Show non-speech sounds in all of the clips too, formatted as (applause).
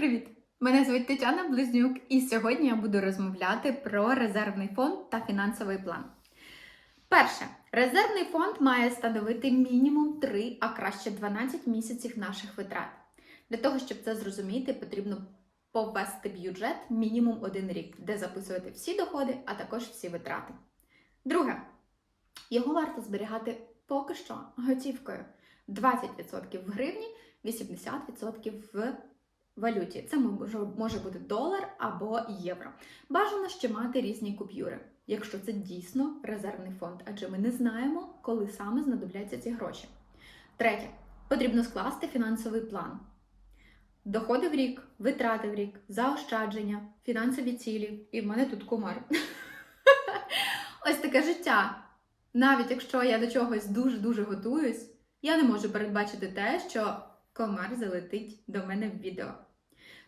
Привіт! Мене звуть Тетяна Близнюк, і сьогодні я буду розмовляти про резервний фонд та фінансовий план. Перше, резервний фонд має становити мінімум 3, а краще 12 місяців наших витрат. Для того, щоб це зрозуміти, потрібно повести бюджет мінімум один рік, де записувати всі доходи, а також всі витрати. Друге, його варто зберігати поки що готівкою. 20% в гривні, 80% в валюті. Це може, бути долар або євро. Бажано ще мати різні купюри, якщо це дійсно резервний фонд, адже ми не знаємо, коли саме знадобляться ці гроші. Третє, потрібно скласти фінансовий план. Доходи в рік, витрати в рік, заощадження, фінансові цілі. І в мене тут комар. (laughs) Ось таке життя. Навіть якщо я до чогось дуже-дуже готуюсь, я не можу передбачити те, що комар залетить до мене в відео.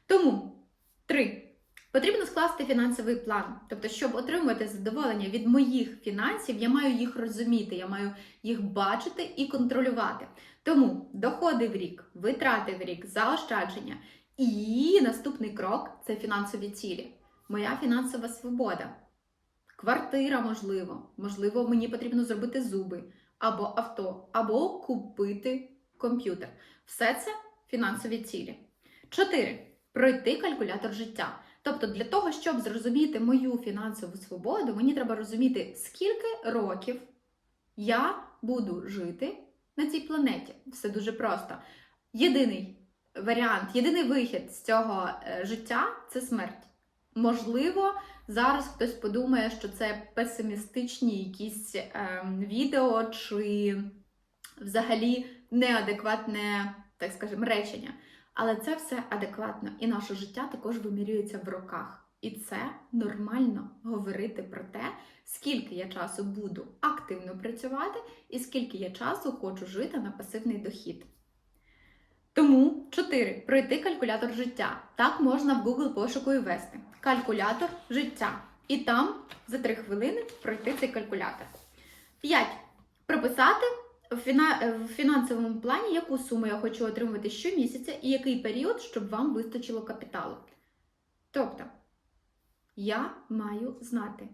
Тому, три. Потрібно скласти фінансовий план. Тобто, щоб отримати задоволення від моїх фінансів, я маю їх розуміти, я маю їх бачити і контролювати. Тому доходи в рік, витрати в рік, заощадження. І наступний крок це фінансові цілі. Моя фінансова свобода. Квартира, можливо, можливо, мені потрібно зробити зуби, або авто, або купити комп'ютер. Все це фінансові цілі. Чотири. Пройти калькулятор життя. Тобто, для того, щоб зрозуміти мою фінансову свободу, мені треба розуміти, скільки років я буду жити на цій планеті. Все дуже просто. Єдиний варіант, єдиний вихід з цього е, життя це смерть. Можливо, зараз хтось подумає, що це песимістичні якісь е, відео чи взагалі неадекватне, так скажемо, речення. Але це все адекватно, і наше життя також вимірюється в роках. І це нормально говорити про те, скільки я часу буду активно працювати і скільки я часу хочу жити на пасивний дохід. Тому 4. Пройти калькулятор життя. Так можна в Google пошуку і ввести. Калькулятор життя. І там за 3 хвилини пройти цей калькулятор. 5. Прописати в, фінансовому плані, яку суму я хочу отримувати щомісяця і який період, щоб вам вистачило капіталу. Тобто, я маю знати,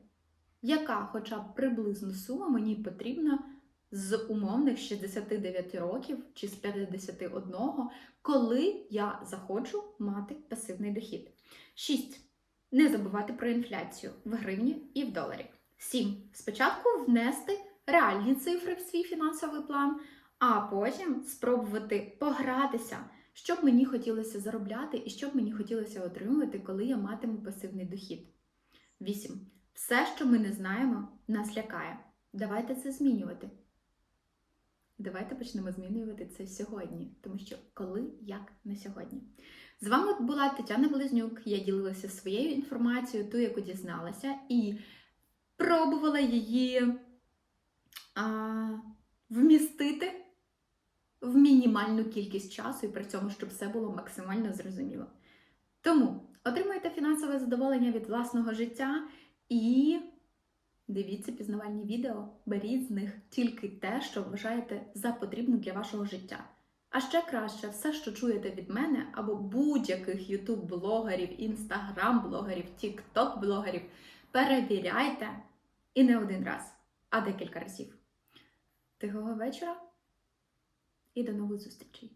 яка хоча б приблизно сума мені потрібна з умовних 69 років чи з 51, коли я захочу мати пасивний дохід. 6. Не забувати про інфляцію в гривні і в доларі. 7. Спочатку внести реальні цифри в свій фінансовий план, а потім спробувати погратися, що б мені хотілося заробляти і що б мені хотілося отримувати, коли я матиму пасивний дохід. 8. Все, що ми не знаємо, нас лякає. Давайте це змінювати. Давайте почнемо змінювати це сьогодні, тому що коли, як не сьогодні. З вами була Тетяна Близнюк. Я ділилася своєю інформацією, ту, яку дізналася, і пробувала її вмістити в мінімальну кількість часу і при цьому, щоб все було максимально зрозуміло. Тому отримуйте фінансове задоволення від власного життя і дивіться пізнавальні відео, беріть з них тільки те, що вважаєте за потрібне для вашого життя. А ще краще, все, що чуєте від мене, або будь-яких ютуб-блогерів, інстаграм-блогерів, тікток-блогерів, перевіряйте і не один раз, а декілька разів. Тихого вечора і до нових зустрічей!